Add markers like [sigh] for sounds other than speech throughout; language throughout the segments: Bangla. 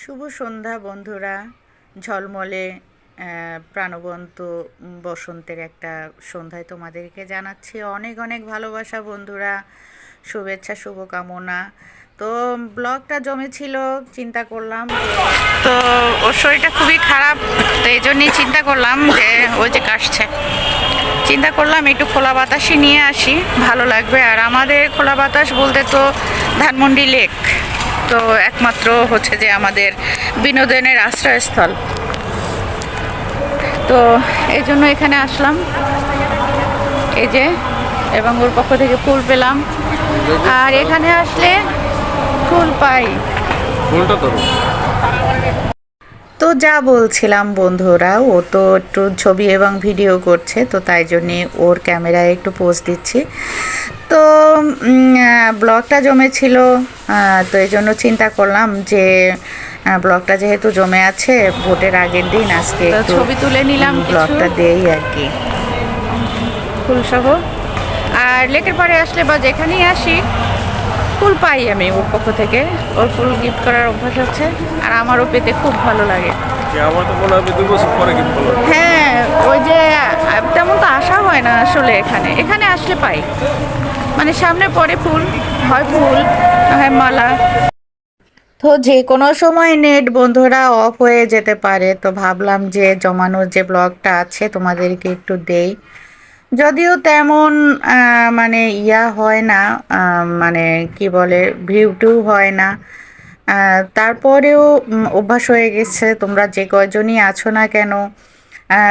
শুভ সন্ধ্যা বন্ধুরা। ঝলমলে প্রাণবন্ত বসন্তের একটা সন্ধ্যায় তোমাদেরকে জানাচ্ছি অনেক অনেক ভালোবাসা বন্ধুরা। শুভেচ্ছা, শুভকামনা। তো ব্লগটা জমেছিল, চিন্তা করলাম তো ওর শরীরটা খুবই খারাপ, তো এই জন্যই চিন্তা করলাম যে ওই যে কাশছে। চিন্তা করলাম একটু খোলা বাতাসই নিয়ে আসি, ভালো লাগবে। আর আমাদের খোলা বাতাস বলতে তো ধানমন্ডি লেক। তো একমাত্র হচ্ছে যে আমাদের বিনোদনের আশ্রয়স্থল। তো এই জন্য এখানে আসলাম। এই যে, এবং ওর পক্ষ থেকে ফুল পেলাম। আর এখানে আসলে ফুল পাই। ফুলটা ধরো তো যা বলছিলাম বন্ধুরা ও তো একটু ছবি এবং ভিডিও করছে তো তাই জন্যে ওর ক্যামেরায় একটু পোজ দিচ্ছি। তো ব্লগটা জমেছিল তো এই জন্য চিন্তা করলাম যে ব্লগটা যেহেতু জমে আছে ভোটের আগের দিন আজকে ছবি তুলে নিলাম ব্লগটা দেই আর কি। ফুলসহ। আর লেকের পরে আসলে বা যেখানেই আসি ফুল পাই আমি ওর পক্ষ থেকে। ওর ফুল গিফট করার অভ্যাস আছে আর আমারও পেতে খুব ভালো লাগে। আমার তো মনে হয় দুই বছর পরে গিফট করলাম হ্যাঁ ওই যে তেমন তো আসা হয় না আসলে এখানে। এখানে আসলে পাই। মানে সামনে পড়ে ফুল হয় ফুল হয় মালা। তো যে কোনো সময় নেট বন্ধুরা অফ হয়ে যেতে পারে তো ভাবলাম যে জমানোর যে ব্লগটা আছে তোমাদেরকে একটু দেই। যদিও তেমন মানে ইয়া হয় না মানে কি বলে, ভিউ টিউ হয় না। তারপরেও অভ্যাস হয়ে গেছে। তোমরা যে কয়জনই আছো না কেন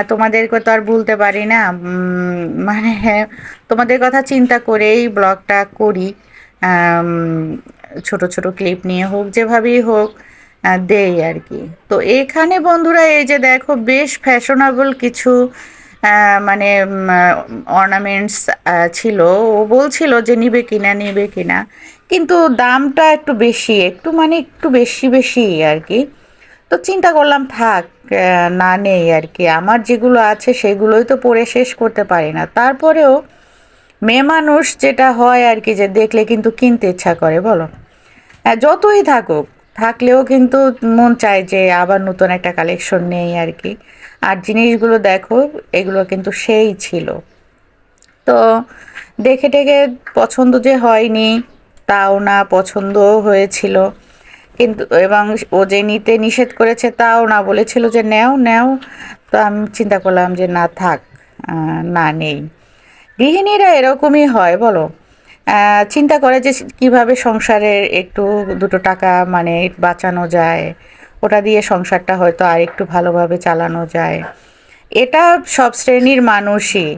তোমাদেরকে তো আর ভুলতে পারি না। মানে তোমাদের কথা চিন্তা করেই ব্লগটা করি। ছোট ছোট ক্লিপ নিয়ে হোক, যেভাবেই হোক দেই আর কি। তো এখানে বন্ধুরা, এই যে দেখো, বেশ ফ্যাশনেবল কিছু মানে অর্নামেন্টস ছিল। ও বলছিল যে নিবে কিনা নিবে কিনা। কিন্তু দামটা একটু বেশি, একটু মানে একটু বেশি বেশি আর কি। তো চিন্তা করলাম, থাক না নেই আর কি। আমার যেগুলো আছে সেগুলোই তো পরে শেষ করতে পারি না। তারপরেও মেয়ে মানুষ যেটা হয় আর কি, যে দেখলে কিন্তু কিনতে ইচ্ছা করে, বলো। হ্যাঁ যতই থাকুক থাকলেও কিন্তু মন চায় যে আবার নতুন একটা কালেকশন নেই আর কি। আর জিনিসগুলো দেখো, এগুলো কিন্তু সেই ছিল। তো দেখে টেকে পছন্দ যে হয়নি, তাও না পছন্দও হয়েছিল। কিন্তু এবং ও যে নিতে নিষেধ করেছে তাও না বলেছিল যে নেও নেও। তো আমি চিন্তা করলাম যে না থাক না নেই। গৃহিণীরা এরকমই হয়, বলো? চিন্তা করে যে কীভাবে সংসারের একটু দুটো টাকা মানে বাঁচানো যায়, ওটা দিয়ে সংসারটা হয়তো আর একটু ভালোভাবে চালানো যায়। এটা সব শ্রেণির মানুষই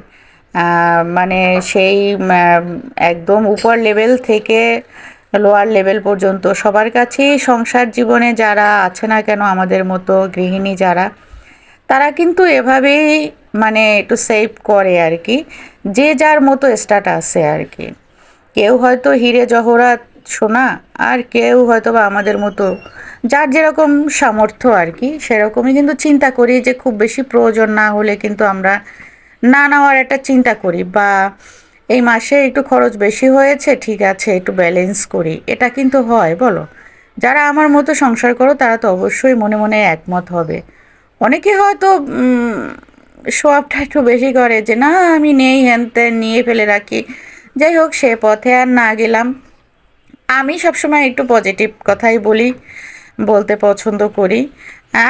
মানে সেই একদম উপর লেভেল থেকে লোয়ার লেভেল পর্যন্ত সবার কাছেই সংসার জীবনে যারা আছে না কেন আমাদের মতো গৃহিণী যারা, তারা কিন্তু এভাবেই মানে একটু সেভ করে আর কি, যে যার মতো স্টার্ট স্ট্যাটাসে আর কি। কেউ হয়তো হিরে জহরাত সোনা, আর কেউ হয়তো বা আমাদের মতো। যার যেরকম সামর্থ্য আর কি, সেরকমই কিন্তু চিন্তা করি যে খুব বেশি প্রয়োজন না হলে কিন্তু আমরা না নেওয়ার একটা চিন্তা করি বা এই মাসে একটু খরচ বেশি হয়েছে, ঠিক আছে, একটু ব্যালেন্স করি। এটা কিন্তু হয়, বলো? যারা আমার মতো সংসার করো, তারা তো অবশ্যই মনে মনে একমত হবে। অনেকে হয়তো সোয়াবটা একটু বেশি করে যে, না, আমি নেই হ্যান ত্যান নিয়ে ফেলে রাখি। যাই হোক, সে পথে আর না গেলাম। আমি সবসময় একটু পজিটিভ কথাই বলি, বলতে পছন্দ করি।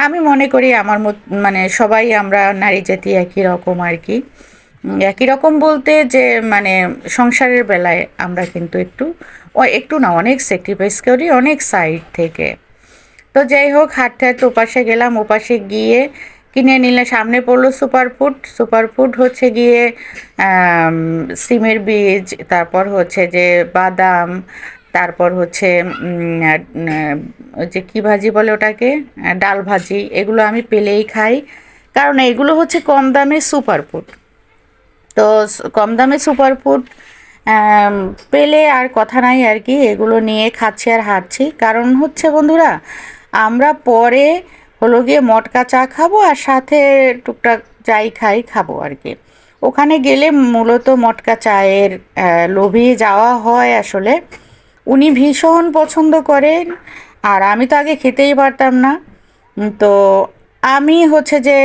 আমি মনে করি আমার মানে সবাই আমরা নারী জাতি একই রকম আর কি। একই রকম বলতে যে মানে সংসারের বেলায় আমরা কিন্তু একটু, ও একটু না, অনেক স্যাক্রিফাইস করি, অনেক সাইড থেকে। তো যাই হোক, হাঁটতে হাঁটতে ওপাশে গেলাম, ওপাশে গিয়ে কিনে নিলে সামনে পড়ল সুপার ফুড সুপার ফুড হচ্ছে গিয়ে সিমের বীজ, তারপর হচ্ছে যে বাদাম, তারপর হচ্ছে যে কী ভাজি বলে ওটাকে? ডাল ভাজি, এগুলো আমি পেলেই খাই। কারণ এগুলো হচ্ছে কম দামে সুপার ফুড তো কম দামে সুপার ফুড পেলে আর কথা নাই আর কি, এগুলো নিয়ে খাচ্ছি আর হাঁটছি। কারণ হচ্ছে বন্ধুরা, আমরা পরে হলো গিয়ে মটকা চা খাব আর সাথে টুকটাক যাই খাই খাব আর কি। ওখানে গেলে মূলত মটকা চায়ের আহ, লোভে যাওয়া হয় আসলে। উনি ভীষণ পছন্দ করেন আর আমি তো আগে খেতেই পারতাম না। তো আমি হচ্ছে যে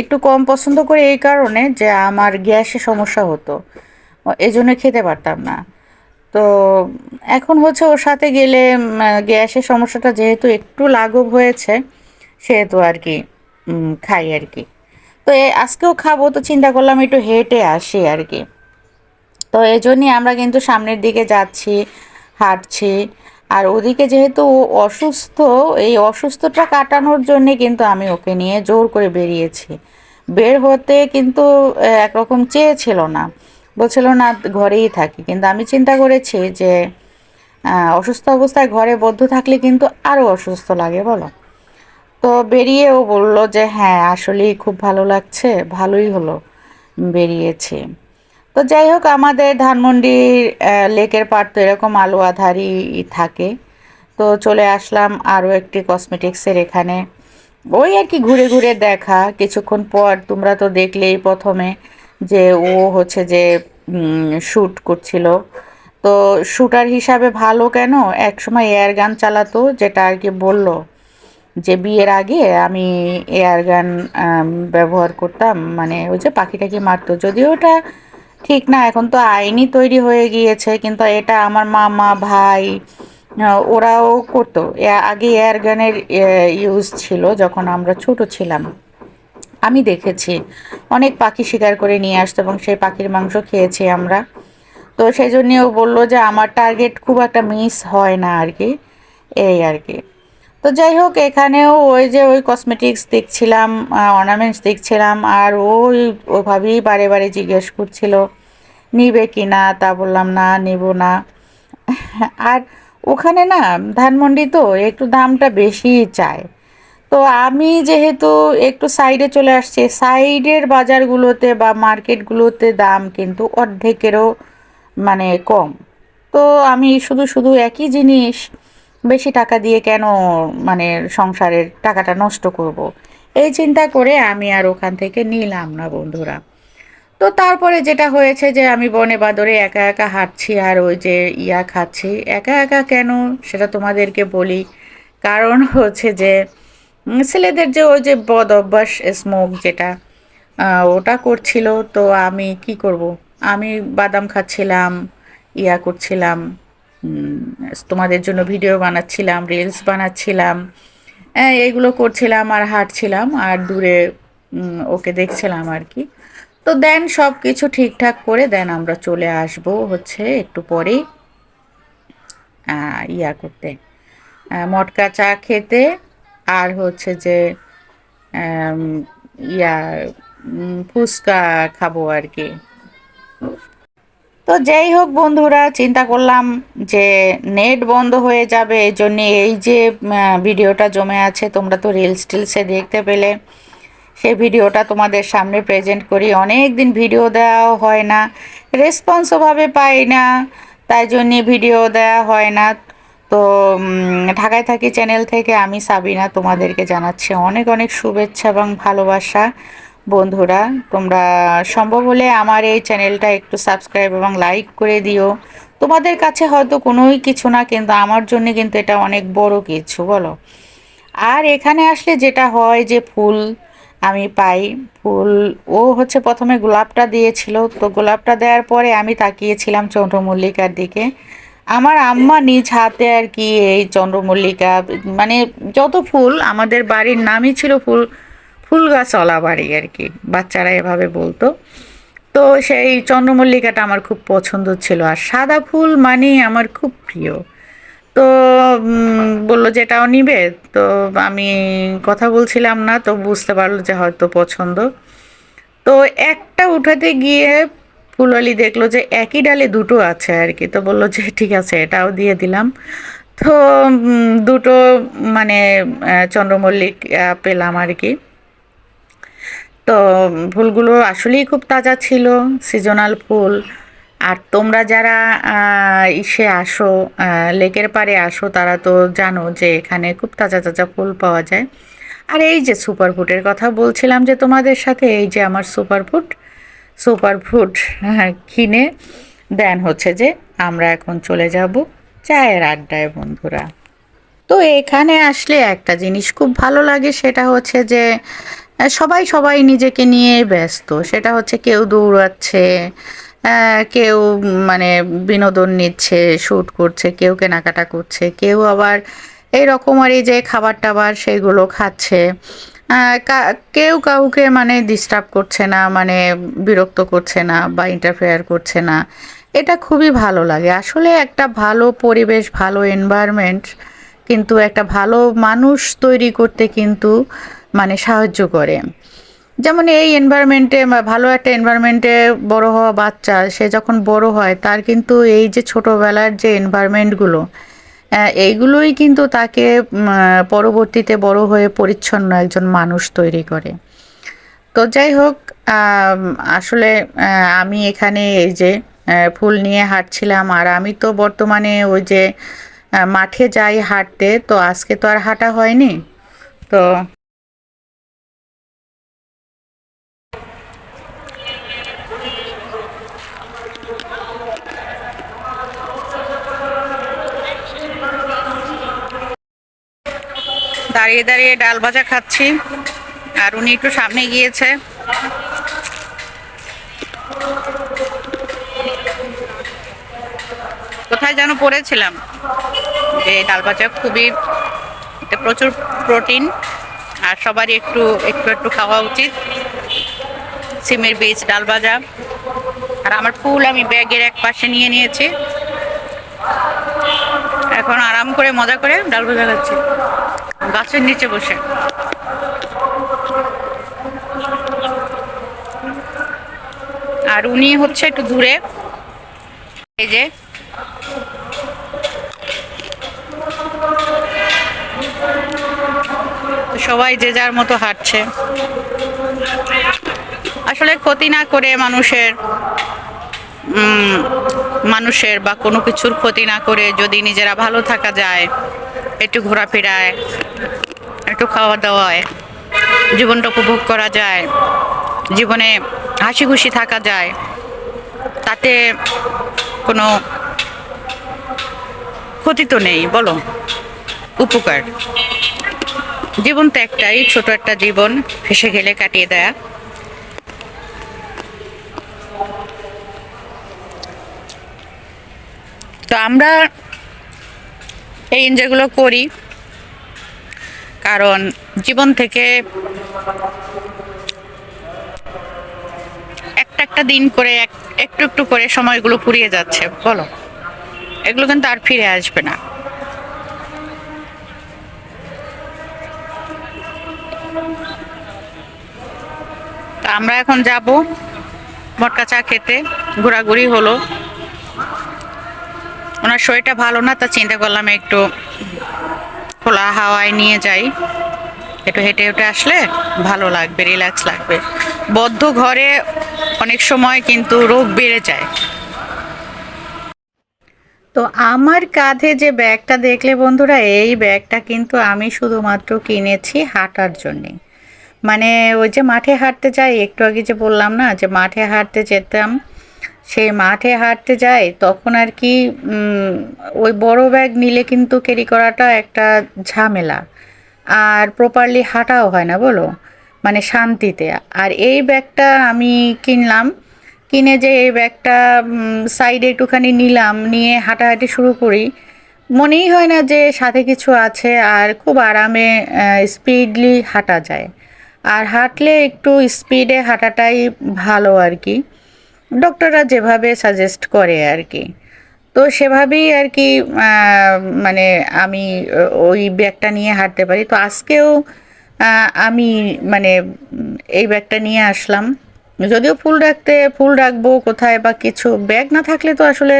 একটু কম পছন্দ করি এই কারণে যে আমার গ্যাসে সমস্যা হতো। এই জন্য খেতে পারতাম না। তো এখন হচ্ছে ওর সাথে গেলে গ্যাসের সমস্যাটা যেহেতু একটু লাঘব হয়েছে সেহেতু আর কি খাই আর কি। তো আজকেও খাব তো চিন্তা করলাম একটু হেঁটে আসি আর কি। তো এই জন্যই আমরা কিন্তু সামনের দিকে যাচ্ছি, হাঁটছি। আর ওদিকে যেহেতু ও অসুস্থ, এই অসুস্থটা কাটানোর জন্যে কিন্তু আমি ওকে নিয়ে জোর করে বেরিয়েছি। বের হতে কিন্তু একরকম চেয়েছিল না। বলছিল, না, ঘরেই থাকি। কিন্তু আমি চিন্তা করেছি যে অসুস্থ অবস্থায় ঘরে বদ্ধ থাকলে কিন্তু আরও অসুস্থ লাগে, বলো? তো বেরিয়েও বলল যে হ্যাঁ আসলেই খুব ভালো লাগছে, ভালোই হলো বেরিয়েছে। তো যাই হোক, আমাদের ধানমন্ডির লেকের পাড় তো এরকম আলো আধারি থাকে। তো চলে আসলাম আরও একটি কসমেটিক্সের এখানে। ওই আর কি ঘুরে ঘুরে দেখা, কিছুক্ষণ পর তোমরা তো দেখলেই প্রথমে যে ও হচ্ছে যে শ্যুট করছিল। তো শ্যুটার হিসাবে ভালো কেন? একসময় এয়ার গান চালাতো, যেটা আর কি বলল। যে বিয়ের আগে আমি এয়ার গান ব্যবহার করতাম মানে ওই যে পাখিটাকে মারতো। যদিও ওটা ঠিক না, এখন তো আইনই তৈরি হয়ে গিয়েছে, কিন্তু এটা আমার মামা, ভাই ওরাও করতো। আগে এয়ার গানের ইউজ ছিল যখন আমরা ছোট ছিলাম। আমি দেখেছি, অনেক পাখি শিকার করে নিয়ে আসতো এবং সেই পাখির মাংস খেয়েছি আমরা। তো সেই জন্যে ও বলল যে আমার টার্গেট খুব একটা মিস হয় না আর কি, এই আর কি। তো যাই হোক, এখানেও ওই যে ওই কসমেটিক্স দেখছিলাম অর্নামেন্টস দেখছিলাম, আর ওই ওভাবেই বারে বারে জিজ্ঞেস করছিল, নিবে কি না? তা বললাম, না, নেব না। [laughs] আর ওখানে না, ধানমন্ডি তো একটু দামটা বেশিই চায়। তো আমি যেহেতু একটু সাইডে চলে আসছি সাইডের বাজারগুলোতে বা মার্কেটগুলোতে দাম কিন্তু অর্ধেকেরও মানে কম। তো আমি শুধু শুধু একই জিনিস বেশি টাকা দিয়ে কেন মানে সংসারের টাকাটা নষ্ট করব। এই চিন্তা করে আমি আর ওখান থেকে নিলাম না বন্ধুরা। তো তারপরে যেটা হয়েছে যে আমি বনে বাদরে একা একা হাঁটছি আর ওই যে ইয়া খাচ্ছি। একা একা কেন? সেটা তোমাদেরকে বলি। কারণ হচ্ছে যে ছেলেদের যে ওই যে বদ অভ্যাস স্মোক যেটা ওটা করছিল। তো আমি কি করব? আমি বাদাম খাচ্ছিলাম, ইয়া করছিলাম। তোমাদের জন্য ভিডিও বানাচ্ছিলাম রিলস বানাচ্ছিলাম হ্যাঁ এইগুলো করছিলাম আর হাঁটছিলাম আর দূরে ওকে দেখছিলাম আর কি। তো দেন সব কিছু ঠিকঠাক করে দেন আমরা চলে আসব হচ্ছে একটু পরেই ইয়া করতে মটকা চা খেতে আর হচ্ছে যে ইয়া ফুচকা খাব আর কি। তো যাই হোক বন্ধুরা, চিন্তা করলাম যে নেট বন্ধ হয়ে যাবে, এই জন্যে এই যে ভিডিওটা জমে আছে, তোমরা তো রিলস টিলসে দেখতে পেলে। সেই ভিডিওটা তোমাদের সামনে প্রেজেন্ট করি। অনেক দিন ভিডিও দেওয়া হয় না রেসপন্স ওভাবে পাই না, তাই জন্যে ভিডিও দেওয়া হয় না। তো ঢাকায় থাকি চ্যানেল থেকে, আমি সাবিনা তোমাদেরকে জানাচ্ছি অনেক অনেক শুভেচ্ছা এবং ভালোবাসা। বন্ধুরা, তোমরা সম্ভব হলে আমার এই চ্যানেলটা একটু সাবস্ক্রাইব এবং লাইক করে দিও। তোমাদের কাছে হয়তো কোনোই কিছু না, কিন্তু আমার জন্য কিন্তু এটা অনেক বড় কিছু, বলো। আর এখানে আসলে যেটা হয় যে ফুল আমি পাই, ফুল, ও হচ্ছে প্রথমে গোলাপটা দিয়েছিল। তো গোলাপটা দেওয়ার পরে আমি তাকিয়েছিলাম চন্দ্রমল্লিকার দিকে। আমার আম্মা নিজ হাতে আর কি এই চন্দ্রমল্লিকা মানে যত ফুল আমাদের বাড়ির নামই ছিল ফুল ফুল গাছওয়ালা বাড়ি আর কি, বাচ্চারা এভাবে বলতো। তো সেই চন্দ্রমল্লিকাটা আমার খুব পছন্দ ছিল আর সাদা ফুল মানে আমার খুব প্রিয়। তো বলল যে এটাও নিবে, তো আমি কথা বলছিলাম না, তো বুঝতে পারল যে হয়তো পছন্দ। তো একটা উঠাতে গিয়ে ফুলওয়ালি দেখল যে একই ডালে দুটো আছে আর কি, তো বলল যে ঠিক আছে, এটাও দিয়ে দিলাম। তো দুটো মানে চন্দ্রমল্লিক পেলাম আর কি। তো ফুলগুলো আসলেই খুব তাজা ছিল, সিজনাল ফুল। আর তোমরা যারা ইসে আসো লেকের পাড়ে আসো, তারা তো জানো যে এখানে খুব তাজা তাজা ফুল পাওয়া যায়। আর এই যে সুপার ফুডের কথা বলছিলাম যে তোমাদের সাথে, এই যে আমার সুপার ফুড সুপার ফুড কিনে দেন হচ্ছে যে আমরা এখন চলে যাব চায়ের আড্ডায়, বন্ধুরা। তো এখানে আসলে একটা জিনিস খুব ভালো লাগে, সেটা হচ্ছে যে সবাই সবাই নিজেকে নিয়ে ব্যস্ত। সেটা হচ্ছে কেউ দৌড়াচ্ছে কেউ মানে বিনোদন নিচ্ছে শ্যুট করছে, কেউ কেনাকাটা করছে, কেউ আবার এই রকমারি যে খাবার টাবার সেগুলো খাচ্ছে। কেউ কাউকে মানে ডিস্টার্ব করছে না মানে বিরক্ত করছে না বা ইন্টারফেয়ার করছে না। এটা খুবই ভালো লাগে। আসলে একটা ভালো পরিবেশ, ভালো এনভায়রনমেন্ট কিন্তু একটা ভালো মানুষ তৈরি করতে কিন্তু মানে সাহায্য করে। যেমন এই এনভায়রনমেন্টে ভালো একটা এনভায়রনমেন্টে বড় হওয়া বাচ্চা, সে যখন বড় হয়, তার কিন্তু এই যে ছোটোবেলার যে এনভায়রনমেন্টগুলো এইগুলোই কিন্তু তাকে পরবর্তীতে বড় হয়ে পরিচ্ছন্ন একজন মানুষ তৈরি করে। তো যাই হোক আসলে আমি এখানে এই যে ফুল নিয়ে হাঁটছিলাম, আর আমি তো বর্তমানে ওই যে মাঠে যাই হাঁটতে, তো আজকে তো আর হাঁটা হয়নি। তো দাঁড়িয়ে দাঁড়িয়ে ডাল ভাজা খাচ্ছি। আর উনি একটু সামনে গিয়েছে। কোথায় যেন পড়েছিলাম যে ডাল ভাজা খুবই প্রচুর প্রোটিন আর সবারই একটু একটু একটু খাওয়া উচিত। সিমের বীজ, ডাল ভাজা। আর আমার ফুল আমি ব্যাগের এক পাশে নিয়ে নিয়েছি। এখন আরাম করে, মজা করে ডাল ভাজা খাচ্ছি। গাছের নিচে বসে। আর উনি হচ্ছে একটু দূরে। এই যে। সবাই যে যার মতো হাঁটছে। আসলে ক্ষতি না করে মানুষের মানুষের বা কোনো কিছুর ক্ষতি না করে যদি নিজেরা ভালো থাকা যায়, একটু ঘোরাফেরায়, একটু খাওয়া দাওয়ায় জীবনটা উপভোগ করা যায়, জীবনে হাসি খুশি থাকা যায়, তাতে কোনো ক্ষতি তো নেই, বলো। উপকার। জীবন তো একটাই, ছোট একটা জীবন ফেসে গেলে কাটিয়ে দেয়া। তো আমরা এই এনজয়গুলো করি, কারণ জীবন থেকে একটা একটা দিন করে এক- একটু একটু করে সময়গুলো ফুরিয়ে যাচ্ছে, বলো? এগুলো কিন্তু আর ফিরে আসবে না। আমরা এখন যাব, মটকা চা খেতে, ঘোরাঘুরি হলো। ওনার শরীরটা ভালো না, তা চিন্তা করলাম একটু খোলা হাওয়ায় নিয়ে যাই। একটু হেঁটে হেঁটে আসলে ভালো লাগবে রিল্যাক্স লাগবে। বদ্ধ ঘরে অনেক সময় কিন্তু রোগ বেড়ে যায়। তো আমার কাঁধে যে ব্যাগটা দেখলে বন্ধুরা, এই ব্যাগটা কিন্তু আমি শুধুমাত্র কিনেছি হাঁটার জন্যে। মানে ওই যে মাঠে হাঁটতে যাই, একটু আগে যে বললাম না, যে মাঠে হাঁটতে যেতাম সেই মাঠে হাঁটতে যায়, তখন আর কি ওই বড় ব্যাগ নিলে কিন্তু ক্যারি করাটা একটা ঝামেলা। আর প্রপারলি হাঁটাও হয় না বলো মানে শান্তিতে। আর এই ব্যাগটা আমি কিনলাম, কিনে যে এই ব্যাগটা সাইডে একটুখানি নিলাম, নিয়ে হাঁটাহাঁটি শুরু করি। মনেই হয় না যে সাথে কিছু আছে, আর খুব আরামে স্পিডলি হাঁটা যায়। আর হাঁটলে একটু স্পিডে হাঁটাটাই ভালো আর কি। ডক্টররা যেভাবে সাজেস্ট করে আর কি। তো সেভাবেই আর কি মানে আমি ওই ব্যাগটা নিয়ে হাঁটতে পারি। তো আজকেও আমি মানে এই ব্যাগটা নিয়ে আসলাম। যদিও ফুল রাখতে, ফুল রাখব কোথায় বা কিছু, ব্যাগ না থাকলে তো আসলে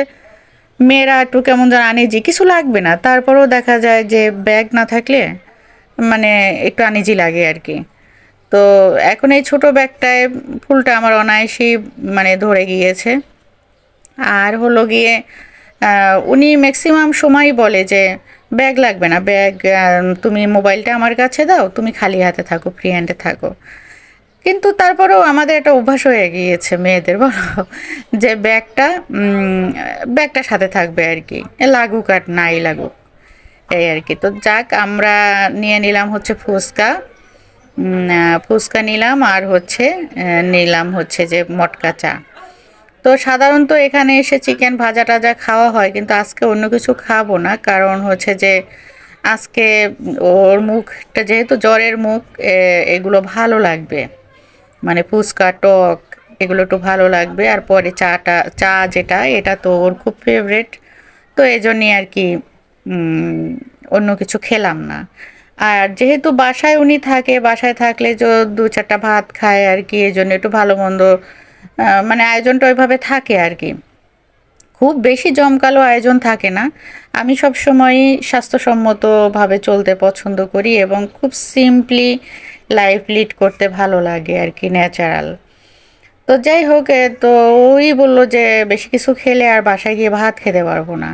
মেয়েরা একটু কেমন যেন আনিজি। কিছু লাগবে না। তারপরেও দেখা যায় যে ব্যাগ না থাকলে মানে একটু আনিজি লাগে আর কি। তো এখন এই ছোট ব্যাগটায় ফুলটা আমার অনায়াসেই মানে ধরে গিয়েছে। আর হলো গিয়ে উনি ম্যাক্সিমাম সময় বলে যে, ব্যাগ লাগবে না, ব্যাগ তুমি মোবাইলটা আমার কাছে দাও, তুমি খালি হাতে থাকো ফ্রি হ্যান্ডে থাকো। কিন্তু তারপরেও আমাদের একটা অভ্যাস হয়ে গিয়েছে মেয়েদের, বলো, যে ব্যাগটা ব্যাগটা সাথে থাকবে আর কি, লাগুক আর নাই লাগুক, এই আর কি। তো যাক, আমরা নিয়ে নিলাম হচ্ছে ফুচকা। ফুচকা নিলাম আর হচ্ছে নিলাম হচ্ছে যে মটকা চা। তো সাধারণত এখানে এসে চিকেন ভাজা টাজা খাওয়া হয়, কিন্তু আজকে অন্য কিছু খাব না, কারণ হচ্ছে যে আজকে ওর মুখটা যেহেতু জ্বরের মুখ এগুলো ভালো লাগবে। মানে ফুচকা, টক, এগুলো একটু ভালো লাগবে, আর পরে চাটা, চা যেটা, এটা তো ওর খুব ফেভারেট তো এই জন্যই আর কি অন্য কিছু খেলাম না। আর যেহেতু বাসায় উনি থাকে, বাসায় থাকলে যে দু চারটা ভাত খায় আর কি এই জন্য একটু ভালো মন্দ মানে আয়োজনটা ওইভাবে থাকে আর কি। খুব বেশি জমকালো আয়োজন থাকে না। আমি সব সময় স্বাস্থ্যসম্মতভাবে চলতে পছন্দ করি এবং খুব সিম্পলি লাইফ লিড করতে ভালো লাগে আর কি ন্যাচারাল তো যাই হোক তো ওই বলল যে, বেশি কিছু খেলে আর বাসায় গিয়ে ভাত খেতে পারব না।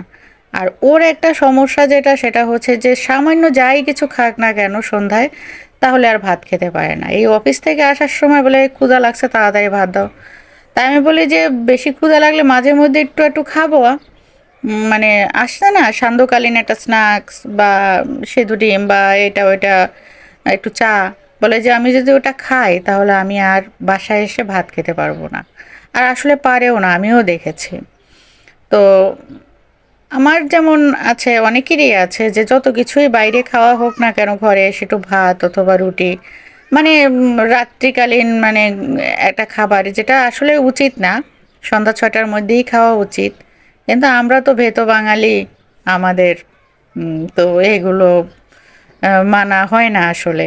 আর ওর একটা সমস্যা যেটা, সেটা হচ্ছে যে সামান্য যাই কিছু খাক না কেন সন্ধ্যায়, তাহলে আর ভাত খেতে পারে না। এই অফিস থেকে আসার সময় বলে, ক্ষুধা লাগছে, তাড়াতাড়ি ভাত দাও। তাই আমি বলি যে, বেশি ক্ষুধা লাগলে মাঝে মধ্যে একটু একটু খাব। মানে আসছে না, সান্ধ্যকালীন একটা স্ন্যাক্স বা সেদু ডিম বা এটা, ওইটা, একটু চা। বলে যে, আমি যদি ওটা খাই, তাহলে আমি আর বাসায় এসে ভাত খেতে পারব না। আর আসলে পারেও না, আমিও দেখেছি। তো আমার যেমন আছে, অনেকেরই আছে যে যত কিছুই বাইরে খাওয়া হোক না কেন, ঘরে এসে একটু ভাত অথবা রুটি মানে রাত্রিকালীন মানে একটা খাবার যেটা আসলে উচিত না, সন্ধ্যা ছটার মধ্যেই খাওয়া উচিত। কিন্তু আমরা তো ভেতো বাঙালি, আমাদের তো এগুলো মানা হয় না আসলে।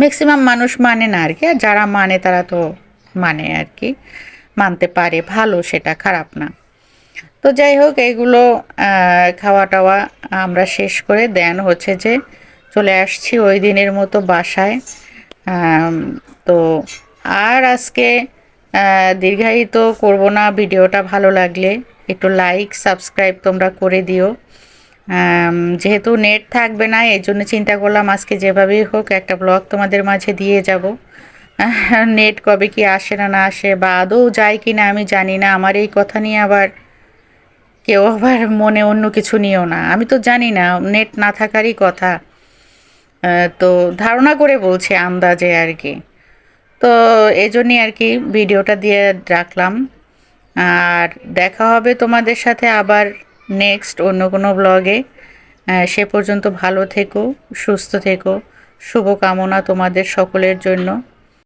ম্যাক্সিমাম মানুষ মানে না আর কি, আর যারা মানে তারা তো মানে আর কি, মানতে পারে, ভালো সেটা, খারাপ না। তো যাই হোক এইগুলো আহ, খাওয়া টাওয়া আমরা শেষ করে দেন হচ্ছে যে চলে আসছি ওই দিনের মতো বাসায়। তো আর আজকে দীর্ঘায়িত করব না ভিডিওটা ভালো লাগলে একটু লাইক সাবস্ক্রাইব তোমরা করে দিও। যেহেতু নেট থাকবে না এই জন্য চিন্তা করলাম আজকে যেভাবেই হোক একটা ব্লগ তোমাদের মাঝে দিয়ে যাব। নেট কবে কি আসে না না আসে বা আদৌ যায় কি না আমি জানি না আমার এই কথা নিয়ে আবার কেউ আবার মনে অন্য কিছু নিও না। আমি তো জানি না নেট না থাকারই কথা। তো ধারণা করে বলছি আন্দাজে আর কি। তো এই আর কি ভিডিওটা দিয়ে রাখলাম। আর দেখা হবে তোমাদের সাথে আবার নেক্সট অন্য কোনো ব্লগে সে পর্যন্ত ভালো থেকো, সুস্থ থেকো। শুভকামনা তোমাদের সকলের জন্য।